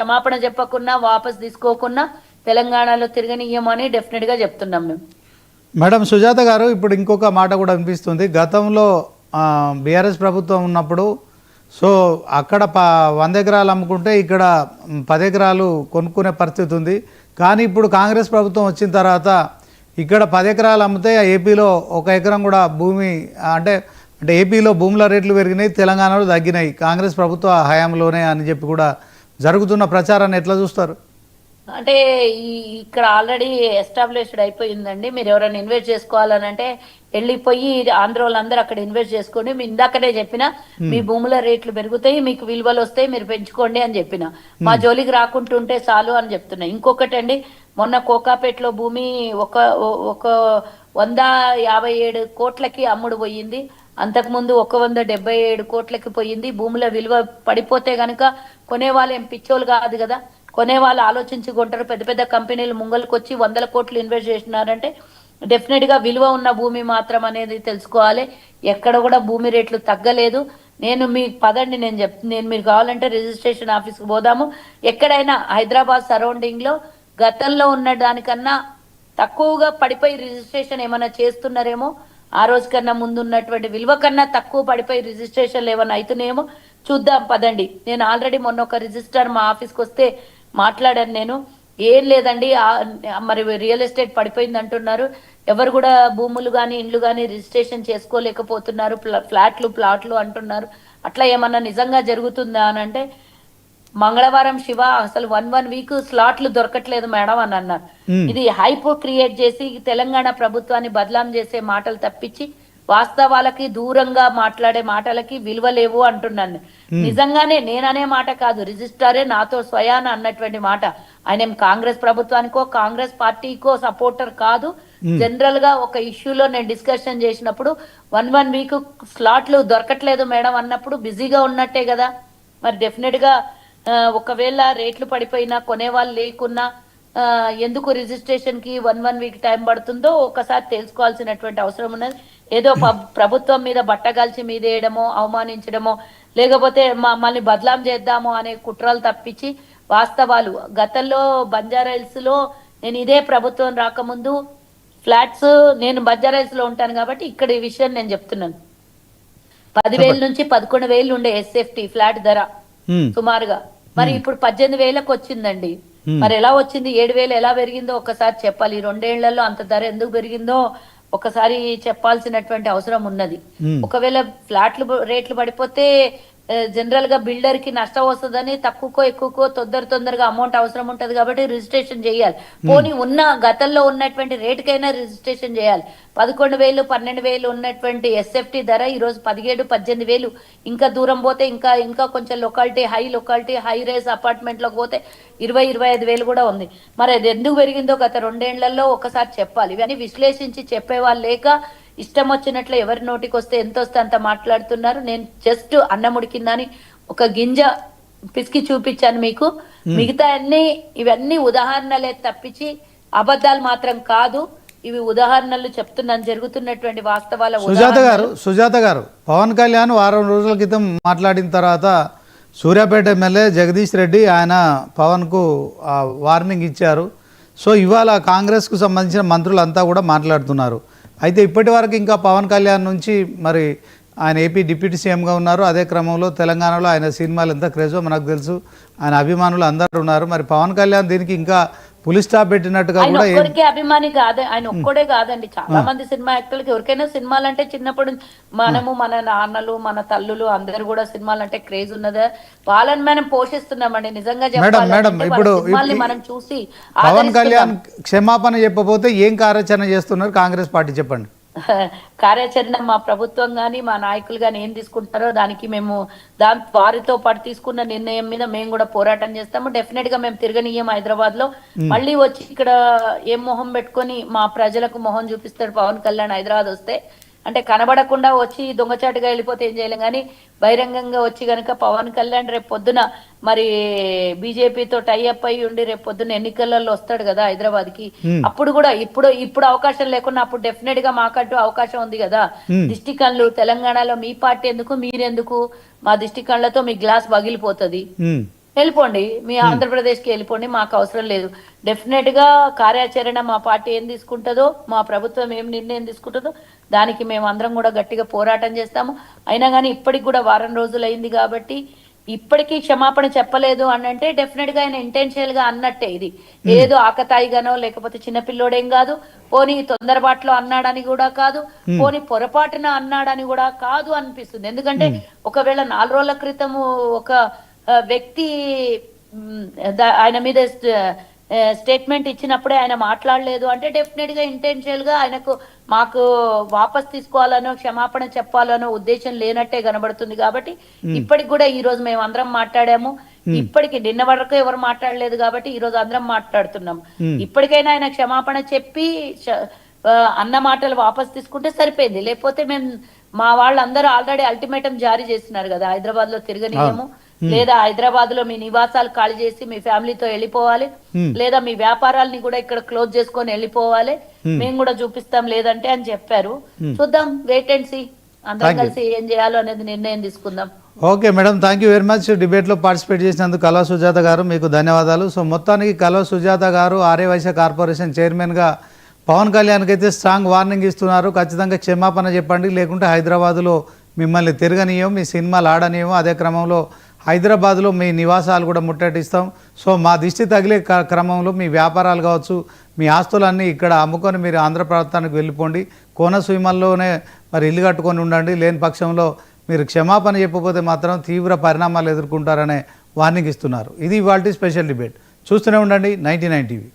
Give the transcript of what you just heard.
క్షమాపణ చెప్పకున్నా వాపస్ తీసుకోకున్నా తెలంగాణలో తిరగనీయమని డెఫినెట్గా చెప్తున్నాం మేము. మేడం సుజాత గారు ఇప్పుడు ఇంకొక మాట కూడా అనిపిస్తుంది గతంలో బీఆర్ఎస్ ప్రభుత్వం ఉన్నప్పుడు సో అక్కడ ప వంద ఎకరాలు అమ్ముకుంటే ఇక్కడ పది ఎకరాలు కొనుక్కునే పరిస్థితి ఉంది. కానీ ఇప్పుడు కాంగ్రెస్ ప్రభుత్వం వచ్చిన తర్వాత ఇక్కడ పది ఎకరాలు అమ్మితే ఏపీలో ఒక ఎకరం కూడా భూమి అంటే అంటే ఏపీలో భూముల రేట్లు పెరిగినాయి తెలంగాణలో తగ్గినాయి. కాంగ్రెస్ ప్రభుత్వ హయాంలోనే అని చెప్పి కూడా జరుగుతున్న ప్రచారాన్ని ఎట్లా చూస్తారు? అంటే ఈ ఇక్కడ ఆల్రెడీ ఎస్టాబ్లిష్డ్ అయిపోయిందండి. మీరు ఎవరైనా ఇన్వెస్ట్ చేసుకోవాలని అంటే వెళ్ళిపోయి ఆంధ్ర వాళ్ళందరూ అక్కడ ఇన్వెస్ట్ చేసుకోండి మీ ఇందాకనే చెప్పిన మీ భూముల రేట్లు పెరుగుతాయి మీకు విలువలు వస్తాయి మీరు పెంచుకోండి అని చెప్పిన. మా జోలికి రాకుంటుంటే చాలు అని చెప్తున్నా. ఇంకొకటి అండి మొన్న కోకాపేటలో భూమి ఒక ఒక వంద యాభై ఏడు కోట్లకి అమ్ముడు పోయింది. అంతకుముందు ఒక వంద డెబ్బై ఏడు కోట్లకి పోయింది. భూముల విలువ పడిపోతే గనుక కొనేవాళ్ళు ఏం పిచ్చోళ్ళు కాదు కదా. కొనేవాళ్ళు ఆలోచించుకుంటారు. పెద్ద పెద్ద కంపెనీలు ముంగలకొచ్చి వచ్చి వందల కోట్లు ఇన్వెస్ట్ చేసినారంటే డెఫినెట్గా విలువ ఉన్న భూమి మాత్రం అనేది తెలుసుకోవాలి. ఎక్కడ కూడా భూమి రేట్లు తగ్గలేదు. నేను మీ పదండి నేను చెప్ నేను మీరు కావాలంటే రిజిస్ట్రేషన్ ఆఫీస్కి పోదాము. ఎక్కడైనా హైదరాబాద్ సరౌండింగ్లో గతంలో ఉన్న దానికన్నా తక్కువగా పడిపోయి రిజిస్ట్రేషన్ ఏమైనా చేస్తున్నారేమో ఆ రోజు కన్నా ముందు ఉన్నటువంటి విలువ కన్నా తక్కువ పడిపోయి రిజిస్ట్రేషన్లు ఏమైనా అవుతున్నాయేమో చూద్దాం పదండి. నేను ఆల్రెడీ మొన్న ఒక రిజిస్టర్ మా ఆఫీస్కి వస్తే మాట్లాడాను నేను. ఏం లేదండి మరి రియల్ ఎస్టేట్ పడిపోయింది అంటున్నారు. ఎవరు కూడా భూములు కానీ ఇండ్లు కానీ రిజిస్ట్రేషన్ చేసుకోలేకపోతున్నారు. ఫ్లాట్లు ప్లాట్లు అంటున్నారు. అట్లా ఏమన్నా నిజంగా జరుగుతుందా అని అంటే మంగళవారం శివ అసలు వన్ వన్ వీక్ స్లాట్లు దొరకట్లేదు మేడం అని అన్నారు. ఇది హైప్ క్రియేట్ చేసి తెలంగాణ ప్రభుత్వాన్ని బదలాం చేసే మాటలు తప్పించి వాస్తవాలకి దూరంగా మాట్లాడే మాటలకి విలువ లేవు అంటున్నాను. నిజంగానే నేననే మాట కాదు రిజిస్ట్రారే నాతో స్వయాన అన్నటువంటి మాట. ఆయన కాంగ్రెస్ ప్రభుత్వానికో కాంగ్రెస్ పార్టీకో సపోర్టర్ కాదు. జనరల్గా ఒక ఇష్యూలో నేను డిస్కషన్ చేసినప్పుడు వన్ వన్ వీక్ స్లాట్లు దొరకట్లేదు మేడం అన్నప్పుడు బిజీగా ఉన్నట్టే కదా. మరి డెఫినెట్గా ఒకవేళ రేట్లు పడిపోయినా కొనేవాళ్ళు లేకున్నా ఎందుకు రిజిస్ట్రేషన్కి వన్ వన్ వీక్ టైం పడుతుందో ఒకసారి తెలుసుకోవాల్సినటువంటి అవసరం ఉన్నది. ఏదో ప్రభుత్వం మీద బట్టగాల్చి మీద వేయడమో అవమానించడమో లేకపోతే మమ్మల్ని బదలాం చేద్దామో అనే కుట్రలు తప్పించి వాస్తవాలు. గతంలో బంజారాయిల్స్లో నేను ఇదే ప్రభుత్వం రాకముందు ఫ్లాట్స్ నేను బంజారాయిల్స్లో ఉంటాను కాబట్టి ఇక్కడ ఈ విషయం నేను చెప్తున్నాను. పదివేల నుంచి పదకొండు వేలు ఉండే ఎస్ఎఫ్టి ఫ్లాట్ ధర. సుమారుగా. మరి ఇప్పుడు పద్దెనిమిది వేలకు వచ్చిందండి. మరి ఎలా వచ్చింది? ఏడు వేలు ఎలా పెరిగిందో ఒకసారి చెప్పాలి. ఈ రెండేళ్ళలో అంత ధర ఎందుకు పెరిగిందో ఒకసారి చెప్పాల్సినటువంటి అవసరం ఉన్నది. ఒకవేళ ఫ్లాట్లు రేట్లు పడిపోతే జనరల్గా బిల్డర్కి నష్టం వస్తుందని తక్కువకో ఎక్కువకో తొందర తొందరగా అమౌంట్ అవసరం ఉంటది కాబట్టి రిజిస్ట్రేషన్ చేయాలి. పోనీ ఉన్న గతంలో ఉన్నటువంటి రేటుకైనా రిజిస్ట్రేషన్ చేయాలి. పదకొండు వేలు పన్నెండు వేలు ఉన్నటువంటి ఎస్ఎఫ్టి ధర ఈ రోజు పదిహేడు పద్దెనిమిది వేలు. ఇంకా దూరం పోతే ఇంకా ఇంకా కొంచెం locality high locality high rise అపార్ట్మెంట్లోకి పోతే ఇరవై ఇరవై ఐదు వేలు కూడా ఉంది. మరి అది ఎందుకు పెరిగిందో గత రెండేళ్ళలో ఒకసారి చెప్పాలి. ఇవన్నీ విశ్లేషించి చెప్పేవాళ్ళు లేక ఇష్టం వచ్చినట్లు ఎవరి నోటికి వస్తే ఎంత వస్తే అంత మాట్లాడుతున్నారు. నేను జస్ట్ అన్నం ఉడికిందని ఒక గింజ పిసికి చూపించాను మీకు. మిగతా అన్ని ఇవన్నీ ఉదాహరణలే తప్పించి అబద్ధాలు మాత్రం కాదు. ఇవి ఉదాహరణలు చెప్తున్నాను. జరుగుతున్నటువంటి వాస్తవాల సుజాత గారు సుజాత గారు పవన్ కళ్యాణ్ వారం రోజుల క్రితం మాట్లాడిన తర్వాత సూర్యాపేట ఎమ్మెల్యే జగదీష్ రెడ్డి ఆయన పవన్కు వార్నింగ్ ఇచ్చారు. సో ఇవాళ కాంగ్రెస్కు సంబంధించిన మంత్రులంతా కూడా మాట్లాడుతున్నారు. అయితే ఇప్పటి వరకు ఇంకా పవన్ కళ్యాణ్ నుంచి మరి ఆయన ఏపీ డిప్యూటీ సీఎంగా ఉన్నారు. అదే క్రమంలో తెలంగాణలో ఆయన సినిమాలు ఎంత క్రేజో మనకు తెలుసు. ఆయన అభిమానులు అందరూ ఉన్నారు. మరి పవన్ కళ్యాణ్ దీనికి ఇంకా పులి స్టాప్ పెట్టినట్టుగా కూడా ఒక్కరికే అభిమాని కాదు ఆయన ఒక్కడే కాదండి. చాలా మంది సినిమా యాక్టర్లకి ఎవరికైనా సినిమాలు అంటే చిన్నప్పుడు మనము మన నాన్నలు మన తల్లులు అందరు కూడా సినిమాలు అంటే క్రేజ్ ఉన్నదా. వాళ్ళని మనం పోషిస్తున్నామండి. నిజంగా మేడం చెప్పాలంటే మేడం వాళ్ళ ఇప్పుడు మనం చూసి పవన్. కళ్యాణ్ క్షమాపణ చెప్పబోతే ఏం కార్యాచరణ చేస్తున్నారు కాంగ్రెస్ పార్టీ చెప్పండి. కార్యాచరణ మా ప్రభుత్వం గాని మా నాయకులు గాని ఏం తీసుకుంటారో దానికి మేము దాని వారితో పాటు తీసుకున్న నిర్ణయం మీద మేము కూడా పోరాటం చేస్తాము. డెఫినెట్గా మేము తిరగనీయం హైదరాబాద్లో. మళ్ళీ వచ్చి ఇక్కడ ఏం మొహం పెట్టుకొని మా ప్రజలకు మొహం చూపిస్తాడు పవన్ కళ్యాణ్ హైదరాబాద్ వస్తే. అంటే కనబడకుండా వచ్చి దొంగచాటుగా వెళ్ళిపోతే ఏం చేయలేం. కానీ బహిరంగంగా వచ్చి గనుక పవన్ కళ్యాణ్ రేపు పొద్దున మరి బీజేపీతో టైఅప్ అయి ఉండి రేపు పొద్దున ఎన్నికలలో వస్తాడు కదా హైదరాబాద్కి అప్పుడు కూడా ఇప్పుడు ఇప్పుడు అవకాశం లేకుండా అప్పుడు డెఫినెట్గా మాకంటూ అవకాశం ఉంది కదా. దిష్టి కళ్ళు తెలంగాణలో మీ పార్టీ ఎందుకు మీరెందుకు? మా దిష్టి కళ్ళతో మీ గ్లాస్ పగిలిపోతది. వెళ్ళిపోండి. మీ ఆంధ్రప్రదేశ్కి వెళ్ళిపోండి. మాకు అవసరం లేదు. డెఫినెట్గా కార్యాచరణ మా పార్టీ ఏం తీసుకుంటుందో మా ప్రభుత్వం ఏం నిర్ణయం తీసుకుంటుందో దానికి మేము అందరం కూడా గట్టిగా పోరాటం చేస్తాము. అయినా కానీ ఇప్పటికి కూడా వారం రోజులు అయింది కాబట్టి ఇప్పటికీ క్షమాపణ చెప్పలేదు అని అంటే డెఫినెట్గా ఆయన ఇంటెన్షియల్గా అన్నట్టే ఇది. ఏదో ఆకతాయిగానో లేకపోతే చిన్నపిల్లోడేం కాదు. పోనీ తొందరపాట్లో అన్నాడని కూడా కాదు. పోనీ పొరపాటున అన్నాడని కూడా కాదు అనిపిస్తుంది. ఎందుకంటే ఒకవేళ నాలుగు రోజుల క్రితము ఒక వ్యక్తి ఆయన మీద స్టేట్మెంట్ ఇచ్చినప్పుడే ఆయన మాట్లాడలేదు. అంటే డెఫినెట్గా ఇంటెన్షియల్గా ఆయనకు మాకు వాపస్ తీసుకోవాలనో క్షమాపణ చెప్పాలనో ఉద్దేశం లేనట్టే కనబడుతుంది కాబట్టి ఇప్పటికి కూడా ఈ రోజు మేము అందరం మాట్లాడాము. ఇప్పటికి నిన్న వరకు ఎవరు మాట్లాడలేదు కాబట్టి ఈ రోజు అందరం మాట్లాడుతున్నాం. ఇప్పటికైనా ఆయన క్షమాపణ చెప్పి అన్న మాటలు వాపస్ తీసుకుంటే సరిపోయింది. లేకపోతే మేము మా వాళ్ళందరూ ఆల్రెడీ అల్టిమేటం జారీ చేస్తున్నారు కదా హైదరాబాద్లో తిరగనీయము లేదా హైదరాబాద్లో మీ నివాసాలు ఖాళీ చేసి మీ ఫ్యామిలీతో వెళ్ళిపోవాలి. లేదా మీ వ్యాపారాలని కూడా ఇక్కడ క్లోజ్ చేసుకొని వెళ్ళిపోవాలి. మేము కూడా చూపిస్తాం లేదంటే అని చెప్పారు. చూద్దాం వెయిట్ అండ్ సీ అందరం కలిసి ఏం చేయాలో అనేది నిర్ణయం తీసుకుందాం. Okay madam thank you very much డిబేట్లో పార్టిసిపేట్ చేసినందుకు కళా సుజాత గారు మీకు ధన్యవాదాలు. సో మొత్తానికి కళా సుజాత గారు ఆర్యవైశ్య కార్పొరేషన్ చైర్మన్గా పవన్ కళ్యాణ్కి అయితే స్ట్రాంగ్ వార్నింగ్ ఇస్తున్నారు. ఖచ్చితంగా క్షమాపణ చెప్పండి. లేకుంటే హైదరాబాదులో మిమ్మల్ని తిరగనీయం మీ సినిమాలు ఆడనీయం. అదే క్రమంలో హైదరాబాద్లో మీ నివాసాలు కూడా ముట్టడిస్తాం. సో మా దిష్టి తగిలే క- క్రమంలో మీ వ్యాపారాలు కావచ్చు మీ ఆస్తులన్నీ ఇక్కడ అమ్ముకొని మీరు ఆంధ్ర ప్రాంతానికి వెళ్ళిపోండి. కోనసీమల్లోనే మరి ఇల్లు కట్టుకొని ఉండండి. లేని పక్షంలో మీరు క్షమాపణ చెప్పకపోతే మాత్రం తీవ్ర పరిణామాలు ఎదుర్కొంటారనే వార్నింగ్ ఇస్తున్నారు. ఇది ఇవాళ స్పెషల్ డిబేట్. చూస్తూనే ఉండండి నైంటీ నైన్ టీవీ.